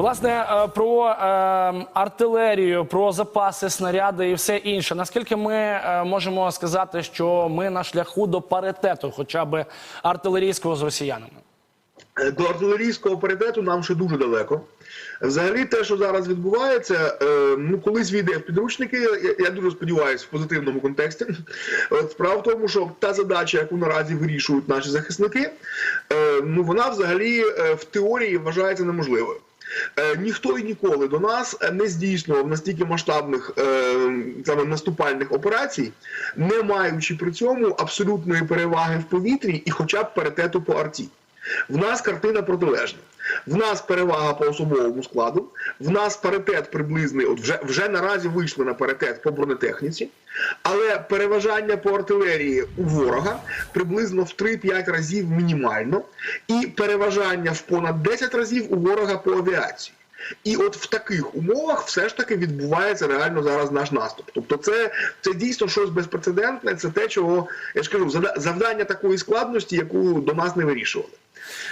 Власне, е, про е, артилерію, про запаси, снаряди і все інше. Наскільки ми е, можемо сказати, що ми на шляху до паритету, хоча б артилерійського з росіянами? До артилерійського паритету нам ще дуже далеко. Взагалі, те, що зараз відбувається, ну колись війде в підручники. Я, дуже сподіваюся, в позитивному контексті. От справа в тому, що та задача, яку наразі вирішують наші захисники, ну вона взагалі в теорії вважається неможливою. Е, Ніхто і ніколи до нас не здійснював настільки масштабних е, саме наступальних операцій, не маючи при цьому абсолютної переваги в повітрі і хоча б паритету по арті. В нас картина протилежна. В нас перевага по особовому складу, в нас паритет приблизний, от вже, вже наразі вийшли на паритет по бронетехніці, але переважання по артилерії у ворога приблизно в 3-5 разів мінімально, і переважання в понад 10 разів у ворога по авіації. І от в таких умовах все ж таки відбувається реально зараз наш наступ. Тобто, це, це дійсно щось безпрецедентне. Це те, чого я ж кажу, завдання такої складності, яку до нас не вирішували.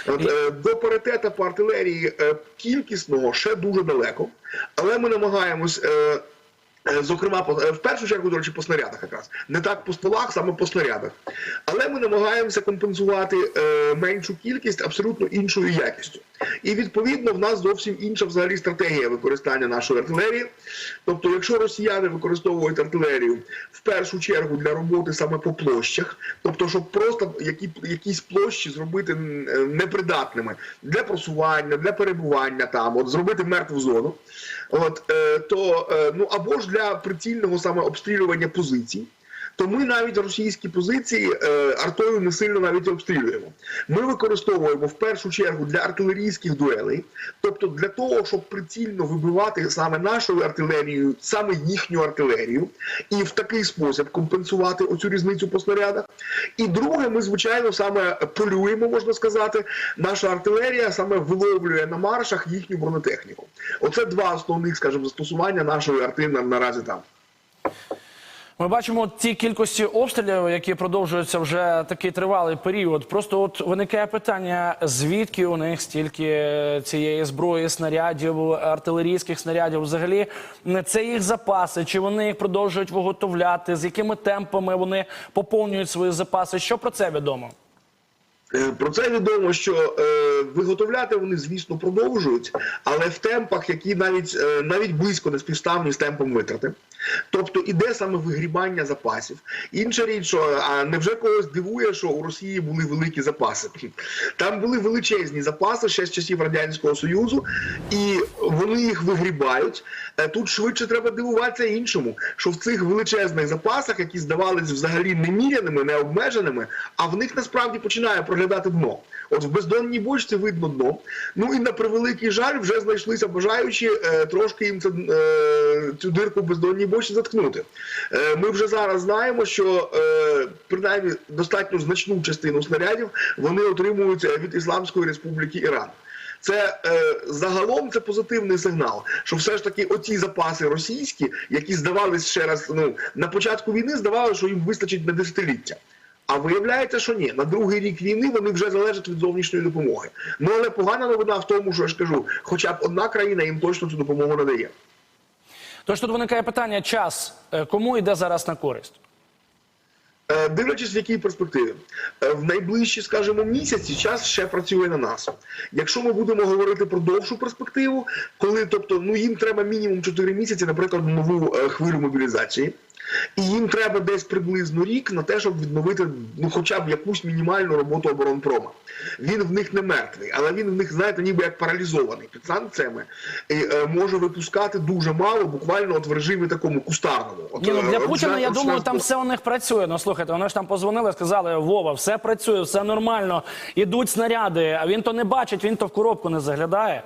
От, е, до паритета по артилерії е, кількісного ще дуже далеко, але ми намагаємось. Е, Зокрема, по- в першу чергу, до речі, по снарядах якраз не так по стволах, саме по снарядах. Але ми намагаємося компенсувати меншу кількість абсолютно іншою якістю. І відповідно в нас зовсім інша взагалі стратегія використання нашої артилерії. Тобто, якщо росіяни використовують артилерію в першу чергу для роботи саме по площах, тобто, щоб просто які, якісь площі зробити е, непридатними для просування, для перебування там, от зробити мертву зону. От е, то е, ну або ж для прицільного саме обстрілювання позицій. То ми навіть російські позиції е, артою не сильно навіть обстрілюємо. Ми використовуємо в першу чергу для артилерійських дуелей, тобто для того, щоб прицільно вибивати саме нашою артилерією, саме їхню артилерію, і в такий спосіб компенсувати оцю різницю по снарядах. І друге, ми звичайно саме полюємо, можна сказати. Наша артилерія саме виловлює на маршах їхню бронетехніку. Оце два основних, скажімо, застосування нашої арти наразі там. Ми бачимо ті кількості обстрілів, які продовжуються вже такий тривалий період. Просто от виникає питання, звідки у них стільки цієї зброї, снарядів, артилерійських снарядів. Взагалі, це їх запаси, чи вони їх продовжують виготовляти, з якими темпами вони поповнюють свої запаси. Що про це відомо? Е, Про це відомо, що е, виготовляти вони, звісно, продовжують, але в темпах, які навіть е, навіть близько не співставні з темпом витрати. Тобто іде саме вигрібання запасів. Інша річ, що а невже когось дивує, що у Росії були великі запаси? Там були величезні запаси ще з часів Радянського Союзу, і вони їх вигрібають. Е, Тут швидше треба дивуватися іншому, що в цих величезних запасах, які здавались взагалі неміряними, необмеженими, а в них насправді починає проглядати дно. От в бездонній бочці видно дно. Ну і на превеликий жаль, вже знайшлися бажаючі е, трошки їм це, е, цю дирку в бездонній бочці заткнути. Е, ми вже зараз знаємо, що е, принаймні достатньо значну частину снарядів вони отримують е, від Ісламської Республіки Іран. Це е, загалом це позитивний сигнал, що все ж таки оці запаси російські, які здавались ще раз, ну на початку війни здавалося, що їм вистачить на десятиліття. А виявляється, що ні, на другий рік війни вони вже залежать від зовнішньої допомоги. Ну але погана новина в тому, що я ж кажу, хоча б одна країна їм точно цю допомогу надає. Тож тут виникає питання: час е, кому йде зараз на користь? Е, Дивлячись, в якій перспективі Е, в найближчі, скажімо, місяці час ще працює на нас. Якщо ми будемо говорити про довшу перспективу, коли тобто ну їм треба мінімум 4 місяці, наприклад, нову е, хвилю мобілізації. І їм треба десь приблизно рік на те, щоб відновити ну, хоча б якусь мінімальну роботу оборонпрома. Він в них не мертвий, але він в них, знаєте, ніби як паралізований під санкціями і е, може випускати дуже мало, буквально от в режимі такому кустарному. От, Ні, ну для Путіна, я думаю, там все у них працює. Ну слухайте, вони ж там позвонили, сказали, Вова, все працює, все нормально, ідуть снаряди, а він то не бачить, він то в коробку не заглядає.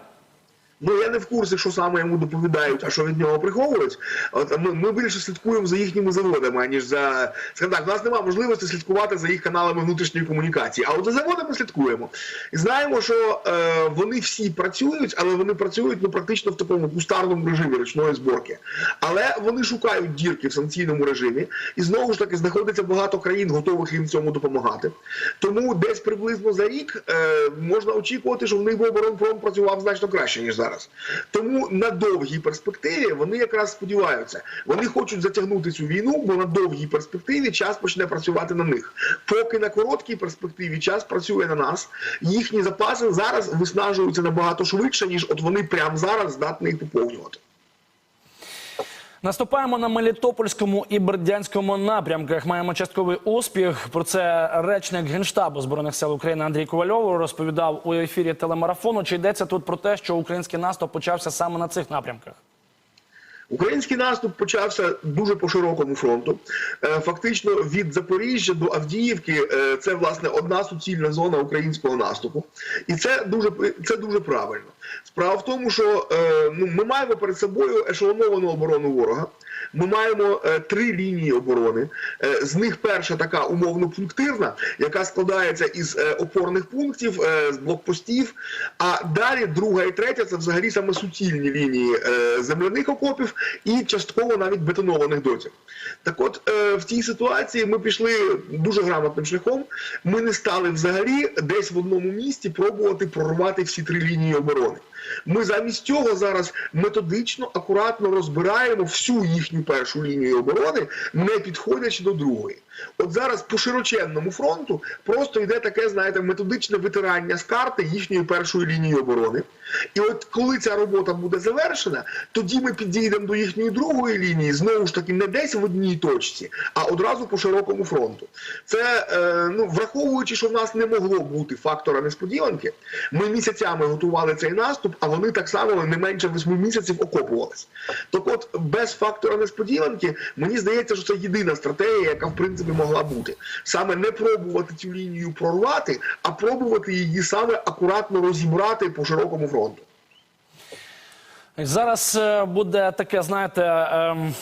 Ну я не в курсі, що саме йому доповідають, а що від нього приховують. От ми, ми більше слідкуємо за їхніми заводами, аніж за так, у нас немає можливості слідкувати за їх каналами внутрішньої комунікації. А от за заводами слідкуємо. І знаємо, що е, вони всі працюють, але вони працюють ну практично в такому кустарному режимі ручної зборки. Але вони шукають дірки в санкційному режимі, і знову ж таки знаходиться багато країн, готових їм в цьому допомагати. Тому десь приблизно за рік е, можна очікувати, що в них оборонпром працював значно краще ніж зараз. Зараз. Тому на довгій перспективі вони якраз сподіваються. Вони хочуть затягнути цю війну, бо на довгій перспективі час почне працювати на них. Поки на короткій перспективі час працює на нас. Їхні запаси зараз виснажуються набагато швидше, ніж от вони прямо зараз здатні їх поповнювати. Наступаємо на Мелітопольському і Бердянському напрямках. Маємо частковий успіх. Про це речник генштабу збройних сил України Андрій Ковальов розповідав у ефірі телемарафону. Чи йдеться тут про те, що український наступ почався саме на цих напрямках? Український наступ почався дуже по широкому фронту. Е, Фактично від Запоріжжя до Авдіївки е, це власне одна суцільна зона українського наступу, і це дуже це дуже правильно. Справа в тому, що е, ну ми маємо перед собою ешелоновану оборону ворога. Ми маємо три лінії оборони. З них перша така умовно пунктирна, яка складається із опорних пунктів, з блокпостів. А далі друга і третя це взагалі саме суцільні лінії земляних окопів і частково навіть бетонованих дотів. Так от е, в цій ситуації ми пішли дуже грамотним шляхом. Ми не стали взагалі десь в одному місці пробувати прорвати всі три лінії оборони. Ми замість цього зараз методично, акуратно розбираємо всю їхню першу лінію оборони, не підходячи до другої. От зараз по широченному фронту просто йде таке, знаєте, методичне витирання з карти їхньої першої лінії оборони. І от коли ця робота буде завершена, тоді ми підійдемо до їхньої другої лінії, знову ж таки, не десь в одній точці, а одразу по широкому фронту. Це е, ну враховуючи, що в нас не могло бути фактора несподіванки, ми місяцями готували цей наступ, а вони так само не менше восьми місяців окопувались. Так от без фактора несподіванки, мені здається, що це єдина стратегія, яка в принципі могла бути. Саме не пробувати цю лінію прорвати, а пробувати її саме акуратно розібрати по широкому фронту. Зараз е, буде таке, знаєте, ем,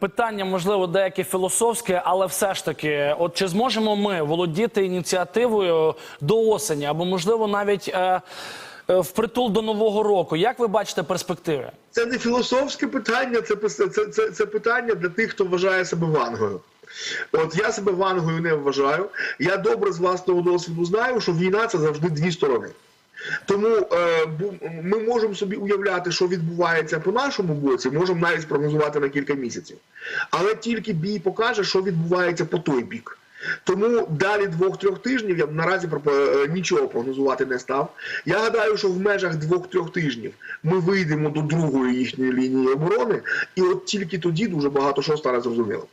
питання, можливо, деяке філософське, але все ж таки, от чи зможемо ми володіти ініціативою до осені, або можливо навіть е, впритул до нового року? Як ви бачите перспективи? Це не філософське питання, це, це, це, це питання для тих, хто вважає себе вангою. От я себе вангою не вважаю. Я добре з власного досвіду знаю, що війна це завжди дві сторони. Тому е, ми можемо собі уявляти, що відбувається по нашому боці, можемо навіть спрогнозувати на кілька місяців. Але тільки бій покаже, що відбувається по той бік. Тому далі двох-трьох тижнів я наразі е, нічого прогнозувати не став. Я гадаю, що в межах двох-трьох тижнів ми вийдемо до другої їхньої лінії оборони, і от тільки тоді дуже багато що стане зрозуміло.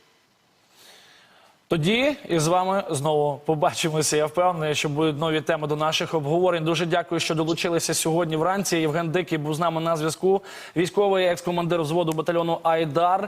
Тоді і з вами знову побачимося. Я впевнений, що будуть нові теми до наших обговорень. Дуже дякую, що долучилися сьогодні вранці. Євген Дикий був з нами на зв'язку. Військовий екс-командир взводу батальйону Айдар.